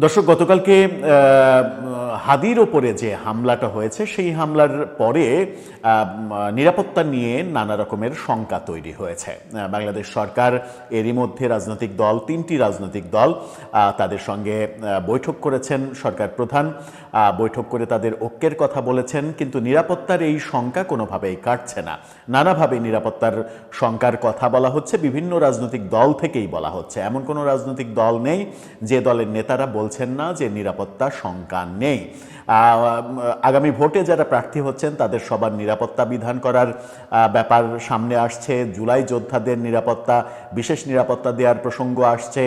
দর্শক গতকালকে হাদির ওপরে যে হামলাটা হয়েছে, সেই হামলার পরে নিরাপত্তা নিয়ে নানা রকমের শঙ্কা তৈরি হয়েছে। বাংলাদেশ সরকার এরই মধ্যে রাজনৈতিক দল, তিনটি রাজনৈতিক দল তাদের সঙ্গে বৈঠক করেছেন সরকার প্রধান। বৈঠক করে তাদের ঐক্যের কথা বলেছেন, কিন্তু নিরাপত্তার এই শঙ্কা কোনোভাবেই কাটছে না। নানাভাবে নিরাপত্তার শঙ্কার কথা বলা হচ্ছে, বিভিন্ন রাজনৈতিক দল থেকেই বলা হচ্ছে। এমন কোনো রাজনৈতিক দল নেই যে দলের নেতারা বলছেন না যে নিরাপত্তা শঙ্কা নেই। আহ, আগামী ভোটে যারা প্রার্থী হচ্ছেন তাদের সবার নিরাপত্তা বিধান করার ব্যাপার সামনে আসছে। জুলাই যোদ্ধাদের নিরাপত্তা বিশেষ নিরাপত্তা দেওয়ার প্রসঙ্গ আসছে।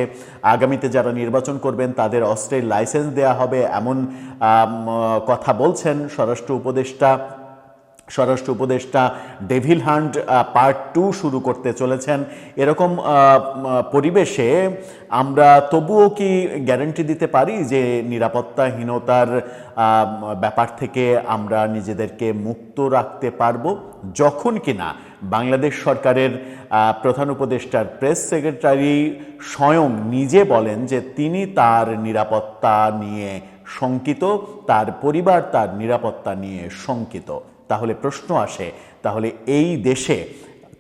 আগামীতে যারা নির্বাচন করবেন তাদের অস্ত্রের লাইসেন্স দেওয়া হবে। এমন কথা বলছেন স্বরাষ্ট্র উপদেষ্টা স্বরাষ্ট্র উপদেষ্টা ডেভিল হান্ট পার্ট টু শুরু করতে চলেছেন। এরকম পরিবেশে আমরা তবুও কি গ্যারান্টি দিতে পারি যে নিরাপত্তাহীনতার ব্যাপার থেকে আমরা নিজেদেরকে মুক্ত রাখতে পারব? যখন কিনা বাংলাদেশ সরকারের প্রধান উপদেষ্টার প্রেস সেক্রেটারি স্বয়ং নিজে বলেন যে তিনি তার নিরাপত্তা নিয়ে শঙ্কিত, তার পরিবার তার নিরাপত্তা নিয়ে শঙ্কিত। তাহলে প্রশ্ন আসে, তাহলে এই দেশে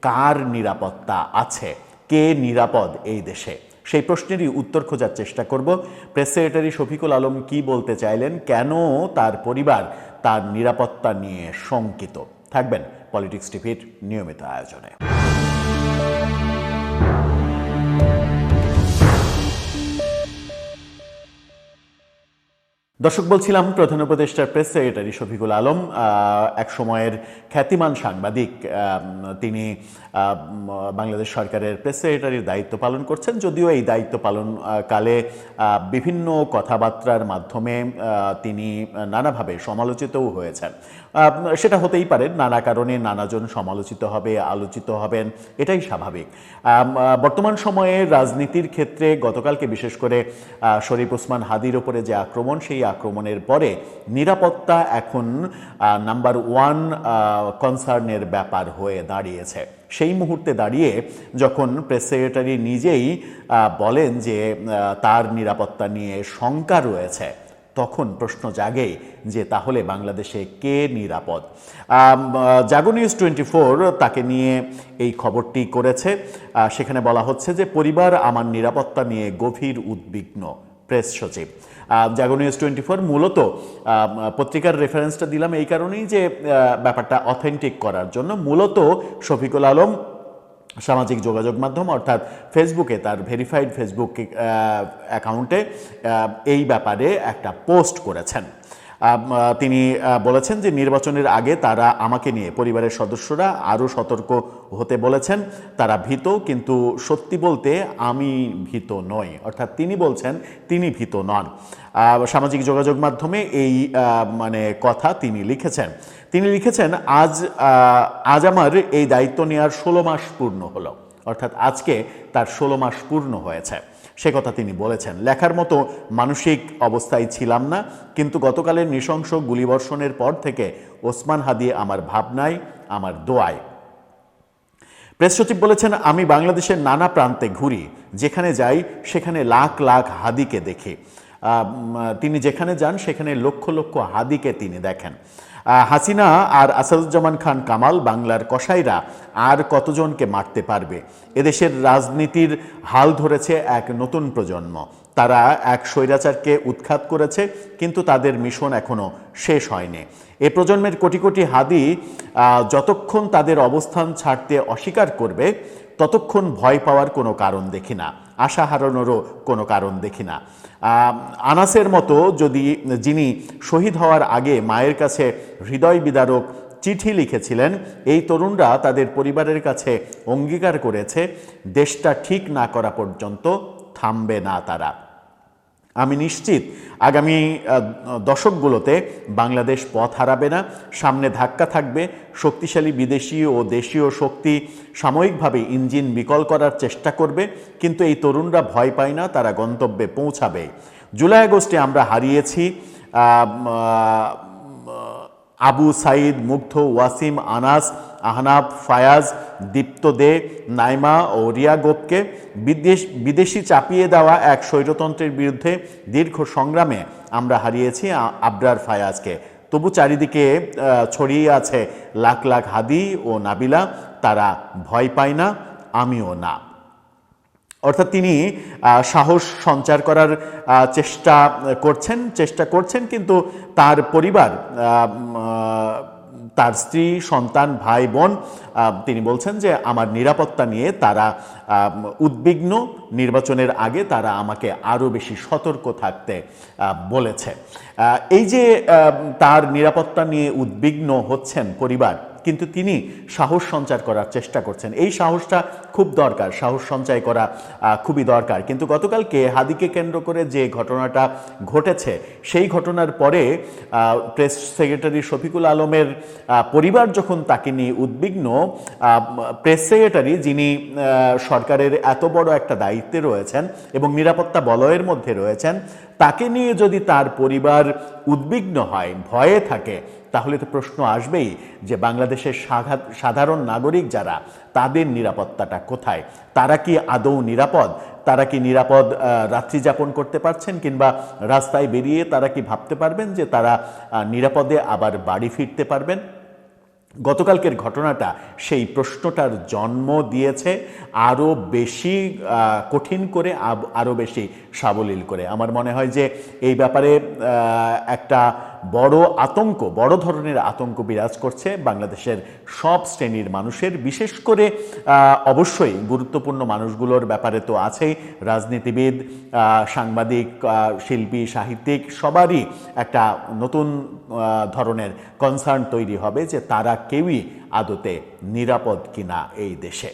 কার নিরাপত্তা আছে? কে নিরাপদ এই দেশে? সেই প্রশ্নেরই উত্তর খোঁজার চেষ্টা করব। প্রেস সেক্রেটারি শফিকুল আলম কি বলতে চাইলেন? কেন তার পরিবার তার নিরাপত্তা নিয়ে শঙ্কিত? থাকবেন পলিটিক্স টিভির নিয়মিত আয়োজনে। দর্শক, বলছিলাম প্রধান উপদেষ্টার প্রেস সেক্রেটারি শফিকুল আলম এক সময়ের খ্যাতিমান সাংবাদিক তিনি বাংলাদেশ সরকারের প্রেস সেক্রেটারির দায়িত্ব পালন করছেন। যদিও এই দায়িত্ব পালন কালে বিভিন্ন কথাবার্তার মাধ্যমে তিনি নানাভাবে সমালোচিতও হয়েছেন। সেটা হতেই পারে, নানা কারণে নানাজন সমালোচিত হবে, আলোচিত হবেন, এটাই স্বাভাবিক। বর্তমান সময়ে রাজনীতির ক্ষেত্রে গতকালকে বিশেষ করে শরীফ ওসমান হাদির ওপরে যে আক্রমণ, সেই আক্রমণের পরে নিরাপত্তা এখন নাম্বার ওয়ান কনসার্নের ব্যাপার হয়ে দাঁড়িয়েছে। সেই মুহূর্তে দাঁড়িয়ে যখন প্রেস সেক্রেটারি নিজেই বলেন যে তার নিরাপত্তা নিয়ে শঙ্কা রয়েছে, তখন প্রশ্ন জাগে যে, তাহলে বাংলাদেশে কে নিরাপদ? জাগো নিউজ টোয়েন্টি ফোর তাকে নিয়ে এই খবরটি করেছে। সেখানে বলা হচ্ছে যে, পরিবার আমার নিরাপত্তা নিয়ে গভীর উদ্বিগ্ন। প্রেস সচিব। জাগো নিউজ টোয়েন্টি ফোর মূলত পত্রিকার রেফারেন্সটা দিলাম এই কারণেই যে ব্যাপারটা অথেন্টিক করার জন্য। মূলত শফিকুল আলম সামাজিক যোগাযোগ মাধ্যম অর্থাৎ ফেসবুকে তার ভেরিফাইড ফেসবুক অ্যাকাউন্টে এই ব্যাপারে একটা পোস্ট করেছেন। তিনি বলেছেন যে নির্বাচনের আগে তারা আমাকে নিয়ে, পরিবারের সদস্যরা আরও সতর্ক হতে বলেছেন। তারা ভীত, কিন্তু সত্যি বলতে আমি ভীত নই। অর্থাৎ তিনি বলছেন, তিনি ভীত নন। সামাজিক যোগাযোগ মাধ্যমে এই মানে কথা তিনি লিখেছেন। তিনি লিখেছেন, আজ আজ আমার এই দায়িত্ব নেওয়ার ষোলো মাস পূর্ণ হলো। অর্থাৎ আজকে তার ষোলো মাস পূর্ণ হয়েছে। সে কথা তিনি বলেছেন। লেখার মতো মানসিক অবস্থায় ছিলাম না, কিন্তু গতকালের নৃশংস গুলিবর্ষণের পর থেকে ওসমান হাদি আমার ভাবনায়, আমার দোয়ায়। প্রেস সচিব বলেছেন, আমি বাংলাদেশের নানা প্রান্তে ঘুরি, যেখানে যাই সেখানে লাখ লাখ হাদিকে দেখি। তিনি যেখানে যান, সেখানে লক্ষ লক্ষ হাদিকে তিনি দেখেন। হাসিনা আর আসাদুজ্জামান খান কামাল বাংলার কসাইরা আর কতজনকে মারতে পারবে? এদেশের রাজনীতির হাল ধরেছে এক নতুন প্রজন্ম। তারা এক স্বৈরাচারকে উৎখাত করেছে, কিন্তু তাদের মিশন এখনও শেষ হয়নি। এ প্রজন্মের কোটি কোটি হাদি যতক্ষণ তাদের অবস্থান ছাড়তে অস্বীকার করবে, ততক্ষণ ভয় পাওয়ার কোনো কারণ দেখি না। আশা হারানোরও কোনো কারণ দেখি না। আনাসের মতো যদি যিনি শহীদ হওয়ার আগে মায়ের কাছে হৃদয় বিদারক চিঠি লিখেছিলেন, এই তরুণরা তাদের পরিবারের কাছে অঙ্গীকার করেছে, দেশটা ঠিক না করা পর্যন্ত থামবে না তারা। আমি নিশ্চিত আগামী দশকগুলোতে বাংলাদেশ পথ হারাবে না, সামনে ধাক্কা থাকবে, শক্তিশালী বিদেশি ও দেশীয় শক্তি সাময়িকভাবে ইঞ্জিন বিকল করার চেষ্টা করবে, কিন্তু এই তরুণরা ভয় পায় না, তারা গন্তব্যে পৌঁছাবে। জুলাই আগস্টে আমরা হারিয়েছি আবু সাইদ, মুগ্ধ, ওয়াসিম, আনাস আহনাব, ফায়াজ, দীপ্ত দে, নাইমা ও রিয়া গোপকে বিদেশ, বিদেশি চাপিয়ে দেওয়া এক স্বৈরতন্ত্রের বিরুদ্ধে দীর্ঘ সংগ্রামে আমরা হারিয়েছি আবরার ফায়াজকে। তবু চারিদিকে ছড়িয়ে আছে লাখ লাখ হাদি ও নাবিলা। তারা ভয় পায় না, আমিও না। অর্থাৎ তিনি সাহস সঞ্চার করার চেষ্টা করছেন চেষ্টা করছেন, কিন্তু তার পরিবার তার স্ত্রী, সন্তান, ভাই, বোন তিনি বলছেন যে আমার নিরাপত্তা নিয়ে তারা উদ্বিগ্ন। নির্বাচনের আগে তারা আমাকে আরও বেশি সতর্ক থাকতে বলেছে। এই যে তার নিরাপত্তা নিয়ে উদ্বিগ্ন হচ্ছেন পরিবার, কিন্তু তিনি সাহস সঞ্চার করার চেষ্টা করছেন। এই সাহসটা খুব দরকার, সাহস সঞ্চয় করা খুবই দরকার। কিন্তু গতকালকে হাদিকে কেন্দ্র করে যে ঘটনাটা ঘটেছে, সেই ঘটনার পরে প্রেস সেক্রেটারি শফিকুল আলমের পরিবার যখন তাকে নিয়ে উদ্বিগ্ন প্রেস সেক্রেটারি যিনি সরকারের এত বড় একটা দায়িত্বে রয়েছেন এবং নিরাপত্তা বলয়ের মধ্যে রয়েছেন, তাকে নিয়ে যদি তার পরিবার উদ্বিগ্ন হয়, ভয়ে থাকে, তাহলে তো প্রশ্ন আসবেই যে বাংলাদেশের সাধা- সাধারণ নাগরিক যারা, তাদের নিরাপত্তাটা কোথায়? তারা কি আদৌ নিরাপদ? তারা কি নিরাপদ রাত্রি যাপন করতে পারছেন কিংবা রাস্তায় বেরিয়ে তারা কি ভাবতে পারবেন যে তারা নিরাপদে আবার বাড়ি ফিরতে পারবেন? গতকালকের ঘটনাটা সেই প্রশ্নটার জন্ম দিয়েছে আরও বেশি কঠিন করে আরও বেশি সাবলীল করে। আমার মনে হয় যে এই ব্যাপারে একটা বড় আতঙ্ক, বড় ধরনের আতঙ্ক বিরাজ করছে বাংলাদেশের সব শ্রেণির মানুষের। বিশেষ করে অবশ্যই গুরুত্বপূর্ণ মানুষগুলোর ব্যাপারে তো আছেই রাজনীতিবিদ সাংবাদিক শিল্পী, সাহিত্যিক, সবারই একটা নতুন ধরনের কনসার্ন তৈরি হবে যে তারা কেউই আদতে নিরাপদ কিনা এই দেশে।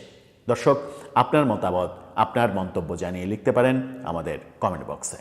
দর্শক, আপনার মতামত, আপনার মন্তব্য জানিয়ে লিখতে পারেন আমাদের কমেন্ট বক্সে